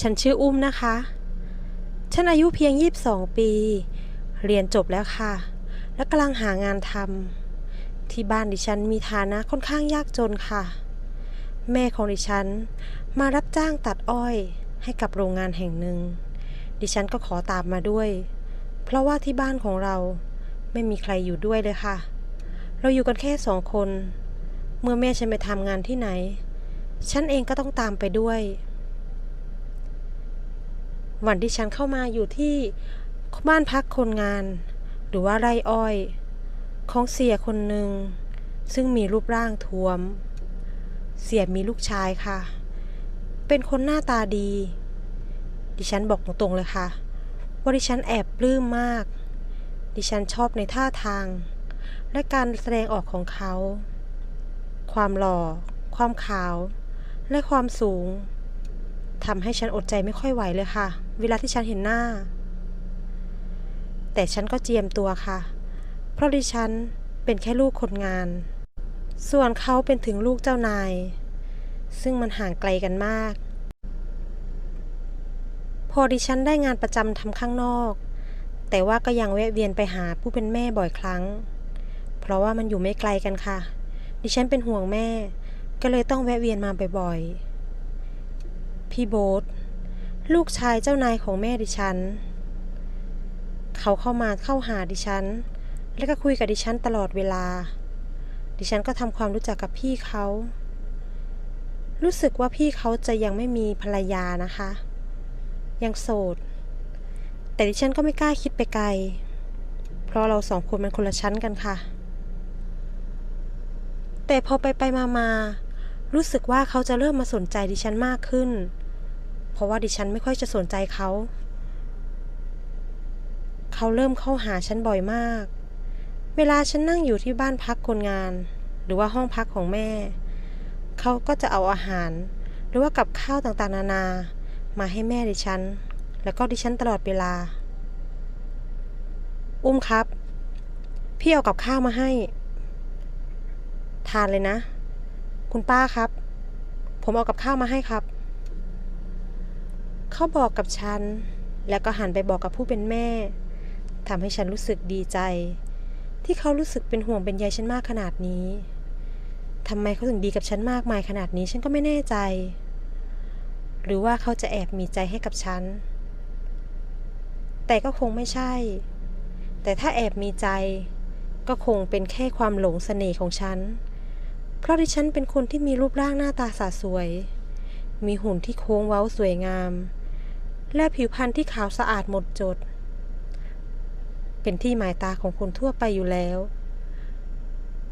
ฉันชื่ออุ้มนะคะ ฉันอายุเพียง 22 ปี เรียนจบแล้วค่ะ และกำลังหางานทำที่บ้านดิฉันมีฐานะค่อนข้างยากจนค่ะ แม่ของดิฉันมารับจ้างตัดอ้อยให้กับโรงงานแห่งหนึ่ง ดิฉันก็ขอตามมาด้วย เพราะว่าที่บ้านของเราไม่มีใครอยู่ด้วยเลยค่ะ เราอยู่กันแค่สองคน เมื่อแม่ฉันไปทำงานที่ไหน ฉันเองก็ต้องตามไปด้วย วันที่ฉันเข้ามาอยู่ที่บ้านพักคนงาน หรือว่าไร่อ้อย ของเสียคนหนึ่ง ซึ่งมีรูปร่างท้วม เสียมีลูกชายค่ะ เป็นคนหน้าตาดี ดิฉันบอกตรงๆเลยค่ะว่าดิฉันแอบปลื้มมาก ดิฉันชอบในท่าทาง และการแสดงออกของเขา ความหล่อ ความขาว และความสูง ทำให้ฉันอดใจไม่ค่อยไหวเลยค่ะ เวลาที่ฉันเห็นหน้า แต่ฉันก็เจียมตัวค่ะ เพราะดิฉันเป็นแค่ลูกคนงาน ส่วนเขาเป็นถึงลูกเจ้านาย ซึ่งมันห่างไกลกันมาก พอดิฉันได้งานประจำทำข้างนอก แต่ว่าก็ยังแวะเวียนไปหาผู้เป็นแม่บ่อยครั้ง เพราะว่ามันอยู่ไม่ไกลกันค่ะ ดิฉันเป็นห่วงแม่ ก็เลยต้องแวะเวียนมาบ่อยๆ พี่โบ๊ทลูกชายเจ้านายของแม่ดิฉัน เขาเข้ามาเข้าหาดิฉัน แล้วก็คุยกับดิฉันตลอดเวลา ดิฉันก็ทำความรู้จักกับพี่เขา รู้สึกว่าพี่เขาจะยังไม่มีภรรยานะคะ ยังโสด แต่ดิฉันก็ไม่กล้าคิดไปไกล เพราะเราสองคนมันคนละชั้นกันค่ะ แต่พอไปไปมามา รู้สึกว่าเขาจะเริ่มมาสนใจดิฉันมากขึ้น เพราะว่าดิฉันไม่ค่อยจะสนใจเขา เขาเริ่มเข้าหาฉันบ่อยมาก เวลาฉันนั่งอยู่ที่บ้านพักคนงาน หรือว่าห้องพักของแม่ เขาก็จะเอาอาหาร หรือว่ากับข้าวต่างๆ นานา มาให้แม่ดิฉัน แล้วก็ดิฉันตลอดเวลา อุ้มครับ พี่เอากับข้าวมาให้ ทานเลยนะ คุณป้าครับ ผมเอากับข้าวมาให้ครับ เขาบอกกับฉัน แล้วก็หันไปบอกกับผู้เป็นแม่ทำให้ฉันรู้สึกดีใจ ที่เขารู้สึกเป็นห่วงเป็นใยฉันมากขนาดนี้ทำไมเขาถึงดีกับฉันมากมายขนาดนี้ฉันก็ไม่แน่ใจ หรือว่าเขาจะแอบมีใจให้กับฉัน แต่ก็คงไม่ใช่ แต่ถ้าแอบมีใจ ก็คงเป็นแค่ความหลงเสน่ห์ของฉัน เพราะดิฉันเป็นคนที่มีรูปร่างหน้าตาสาสวย มีหุ่นที่โค้งเว้าสวยงาม และผิวพรรณที่ขาวสะอาดหมดจด เป็นที่หมายตาของคนทั่วไปอยู่แล้ว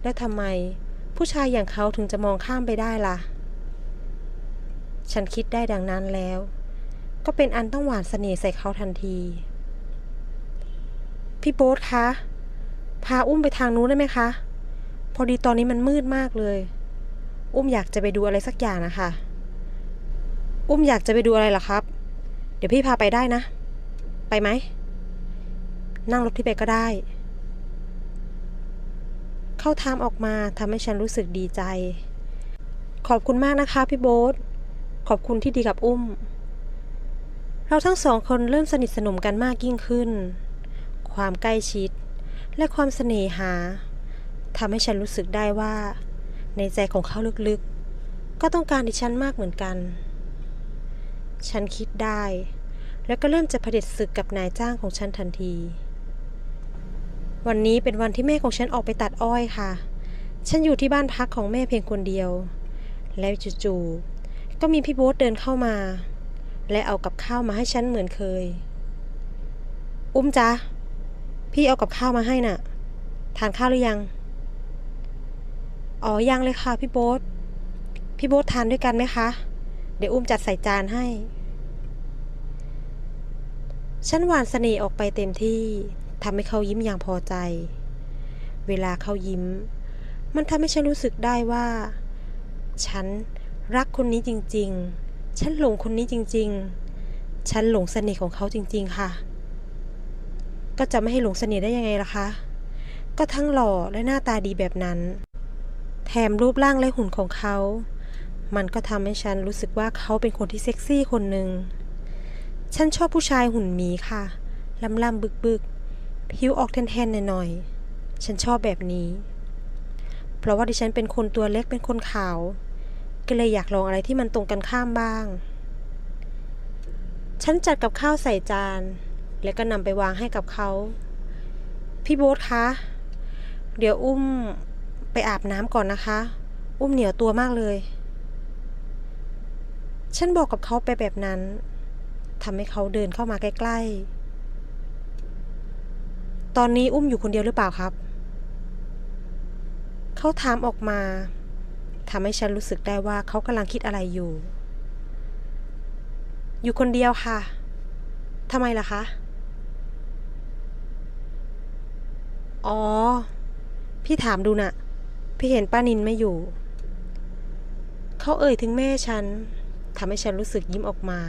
และทำไมผู้ชายอย่างเขาถึงจะมองข้ามไปได้ล่ะ ฉันคิดได้ดังนั้นแล้ว ก็เป็นอันต้องหวานเสน่ห์ใส่เขาทันที พี่โบ๊ทคะ พาอุ้มไปทางนู้นได้ไหมคะ พอดีตอนนี้มันมืดมากเลย อุ้มอยากจะไปดูอะไรสักอย่างนะคะ อุ้มอยากจะไปดูอะไรล่ะครับ เดี๋ยวพี่พาไปได้นะ ไปไหม นั่งรถที่ไปก็ได้ เข้าทามออกมาทำให้ฉันรู้สึกดีใจ ขอบคุณมากนะคะพี่โบ๊ท ขอบคุณที่ดีกับอุ้ม เราทั้งสองคนเริ่มสนิทสนมกันมากยิ่งขึ้น ความใกล้ชิด และความเสน่หา ทำให้ฉันรู้สึกได้ว่า ในใจของเขาลึกๆ ก็ต้องการดิฉันมากเหมือนกัน ฉันคิดได้ แล้วก็เริ่มจะเผด็จศึกกับนายจ้างของฉันทันที วันนี้เป็นวันที่แม่ของฉันออกไปตัดอ้อยค่ะ ฉันอยู่ที่บ้านพักของแม่เพียงคนเดียว แล้วจู่ๆก็มีพี่โบ๊ทเดินเข้ามา และเอากับข้าวมาให้ฉันเหมือนเคย อุ้มจ๊ะพี่เอากับข้าวมาให้น่ะ ทานข้าวหรือยัง อ๋อยังเลยค่ะพี่โบ๊ทพี่โบ๊ททานด้วยกันไหมคะ เดี๋ยวอุ้มจัดใส่จานให้ ฉันหวานเสน่ห์ออกไปเต็มที่ทำให้เขายิ้มอย่างพอใจ เวลาเขายิ้ม มันทำให้ฉันรู้สึกได้ว่า ฉันรักคนนี้จริง ๆ ฉันหลงคนนี้จริง ๆ ฉันหลงเสน่ห์ของเขาจริง ๆ ค่ะ ก็จะไม่ให้หลงเสน่ห์ได้ยังไงล่ะคะ ก็ทั้งหล่อและหน้าตาดีแบบนั้น แถมรูปร่างและหุ่นของเขา มันก็ทำให้ฉันรู้สึกว่าเขาเป็นคนที่เซ็กซี่คนหนึ่ง ฉันชอบผู้ชายหุ่นหมีค่ะ ลำลำบึกบึกผิวออกแทนๆหน่อยๆ ฉันชอบแบบนี้ เพราะว่าดิฉันเป็นคนตัวเล็กเป็นคนขาว ก็เลยอยากลองอะไรที่มันตรงกันข้ามบ้าง ฉันจัดกับข้าวใส่จาน แล้วก็นำไปวางให้กับเขา พี่โบ๊ทคะ เดี๋ยวอุ้ม ไปอาบน้ำก่อนนะคะ อุ้มเหนียวตัวมากเลย ฉันบอกกับเขาไปแบบนั้นทำให้เขาเดินเข้ามาใกล้ๆ ตอนนี้อุ้มอยู่คนเดียวหรือเปล่าครับ เขาถามออกมาทำให้ฉันรู้สึกได้ว่าเขากำลังคิดอะไรอยู่ อยู่คนเดียวค่ะทำไมล่ะคะ อ๋อ พี่ถามดูน่ะ พี่เห็นป้านินไม่อยู่ เขาเอ่ยถึงแม่ฉันทำให้ฉันรู้สึกยิ้มออกมา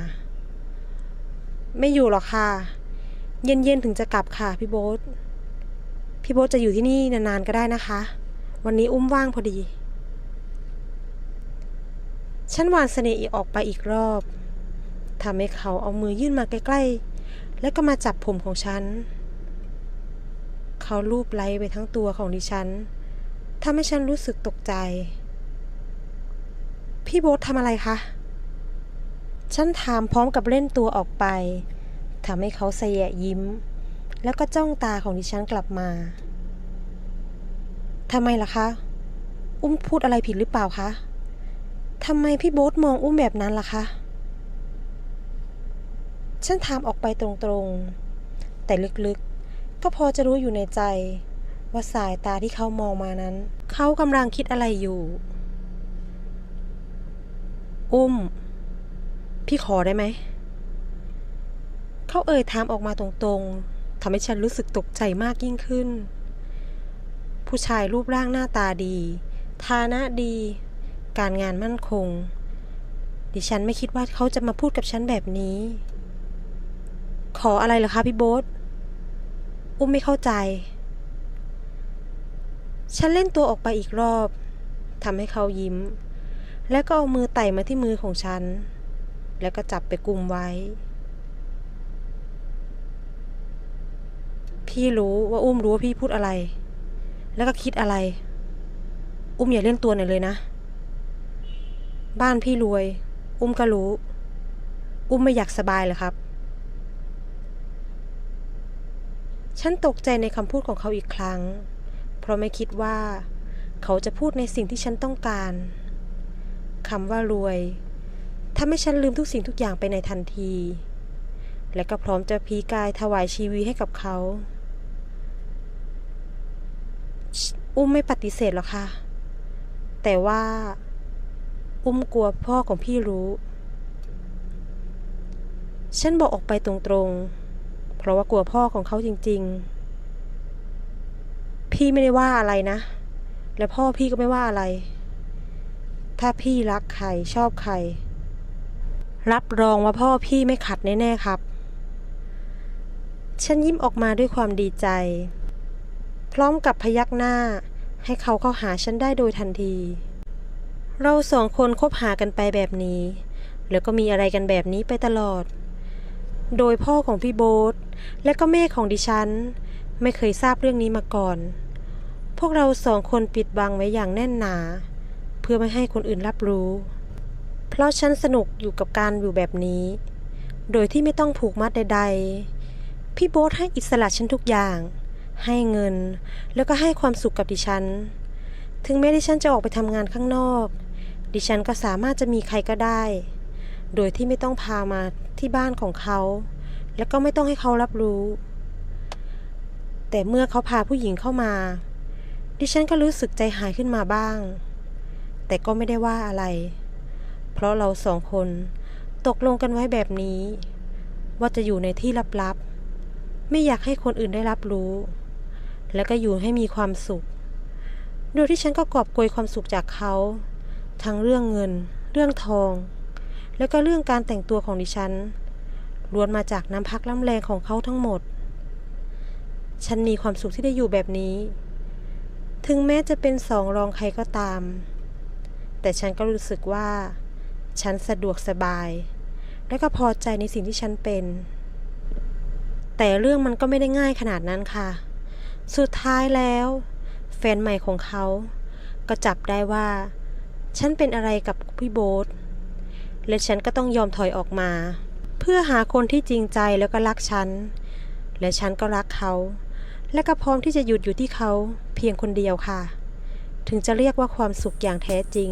ไม่อยู่หรอกค่ะ เย็นๆถึงจะกลับค่ะพี่โบ๊ทพี่โบ๊ทจะอยู่ที่นี่นานๆก็ได้นะคะ วันนี้อุ้มว่างพอดี ฉันหวานเสน่ห์ออกไปอีกรอบทำให้เขาเอามือยื่นมาใกล้ๆ แล้วก็มาจับผมของฉัน เขาลูบไล้ไปทั้งตัวของดิฉัน ทำให้ฉันรู้สึกตกใจ พี่โบ๊ททำอะไรคะ ฉันถามพร้อมกับเล่นตัวออกไปทำให้เขาเสยยิ้ม แล้วก็จ้องตาของดิฉันกลับมาทำไมล่ะคะ อุ้มพูดอะไรผิดหรือเปล่าคะทำไมพี่โบ๊ทมองอุ้มแบบนั้นล่ะคะ ฉันถามออกไปตรงๆ แต่ลึกๆ ก็พอจะรู้อยู่ในใจว่าสายตาที่เขามองมานั้น เขากำลังคิดอะไรอยู่ อุ้ม พี่ขอได้ไหม เขาเอ่ยถามออกมาตรงๆ ทำให้ฉันรู้สึกตกใจมากยิ่งขึ้น ผู้ชายรูปร่างหน้าตาดี ฐานะดี การงานมั่นคง ดิฉันไม่คิดว่าเขาจะมาพูดกับฉันแบบนี้ ขออะไรเหรอคะพี่โบ๊ท อุ้มไม่เข้าใจ ฉันเล่นตัวออกไปอีกรอบทำให้เขายิ้ม แล้วก็เอามือไต่มาที่มือของฉัน แล้วก็จับไปกุมไว้ พี่รู้ว่าอุ้มรู้ว่าพี่พูดอะไร แล้วก็คิดอะไร อุ้มอย่าเล่นตัวหน่อยเลยนะ บ้านพี่รวย อุ้มก็รู้ อุ้มไม่อยากสบายเลยครับ ฉันตกใจในคำพูดของเขาอีกครั้ง เพราะไม่คิดว่า เขาจะพูดในสิ่งที่ฉันต้องการคำว่ารวยทำให้ฉันลืมทุกสิ่งทุกอย่างไปในทันที และก็พร้อมจะพีกายถวายชีวิตให้กับเขา อุ้มไม่ปฏิเสธหรอกค่ะ แต่ว่า อุ้มกลัวพ่อของพี่รู้ ฉันบอกออกไปตรงๆ เพราะว่ากลัวพ่อของเขาจริง ๆ พี่ไม่ได้ว่าอะไรนะ และพ่อพี่ก็ไม่ว่าอะไร ถ้าพี่รักใครชอบใคร รับรองว่าพ่อพี่ไม่ขัดแน่ ๆ ครับ ฉันยิ้มออกมาด้วยความดีใจ พร้อมกับพยักหน้าให้เขาเข้าหาฉันได้โดยทันที เราสองคนคบหากันไปแบบนี้ แล้วก็มีอะไรกันแบบนี้ไปตลอด โดยพ่อของพี่โบ๊ทและก็แม่ของดิฉัน ไม่เคยทราบเรื่องนี้มาก่อน พวกเราสองคนปิดบังไว้อย่างแน่นหนา เพื่อไม่ให้คนอื่นรับรู้ เพราะฉันสนุกอยู่กับการอยู่แบบนี้ โดยที่ไม่ต้องผูกมัดใด ๆ พี่โบ๊ทให้อิสระฉันทุกอย่าง ให้เงิน แล้วก็ให้ความสุขกับดิฉัน ถึงแม้ดิฉันจะออกไปทำงานข้างนอก ดิฉันก็สามารถจะมีใครก็ได้ โดยที่ไม่ต้องพามาที่บ้านของเขา แล้วก็ไม่ต้องให้เขารับรู้ แต่เมื่อเขาพาผู้หญิงเข้ามา ดิฉันก็รู้สึกใจหายขึ้นมาบ้าง แต่ก็ไม่ได้ว่าอะไร เพราะเราสองคนตกลงกันไว้แบบนี้ ว่าจะอยู่ในที่ลับๆ ไม่อยากให้คนอื่นได้รับรู้ แล้วก็อยู่ให้มีความสุข โดยที่ฉันก็กอบโกยความสุขจากเขา ทั้งเรื่องเงิน เรื่องทอง แล้วก็เรื่องการแต่งตัวของดิฉันล้วนมาจากน้ำพักน้ำแรงของเขาทั้งหมด ฉันมีความสุขที่ได้อยู่แบบนี้ ถึงแม้จะเป็นสองรองใครก็ตาม แต่ฉันก็รู้สึกว่า ฉันสะดวกสบาย และก็พอใจในสิ่งที่ฉันเป็น แต่เรื่องมันก็ไม่ได้ง่ายขนาดนั้นค่ะ สุดท้ายแล้ว แฟนใหม่ของเขา ก็จับได้ว่า ฉันเป็นอะไรกับพี่โบ๊ทและฉันก็ต้องยอมถอยออกมา เพื่อหาคนที่จริงใจแล้วก็รักฉัน และฉันก็รักเขา และก็พร้อมที่จะหยุดอยู่ที่เขาเพียงคนเดียวค่ะ ถึงจะเรียกว่าความสุขอย่างแท้จริง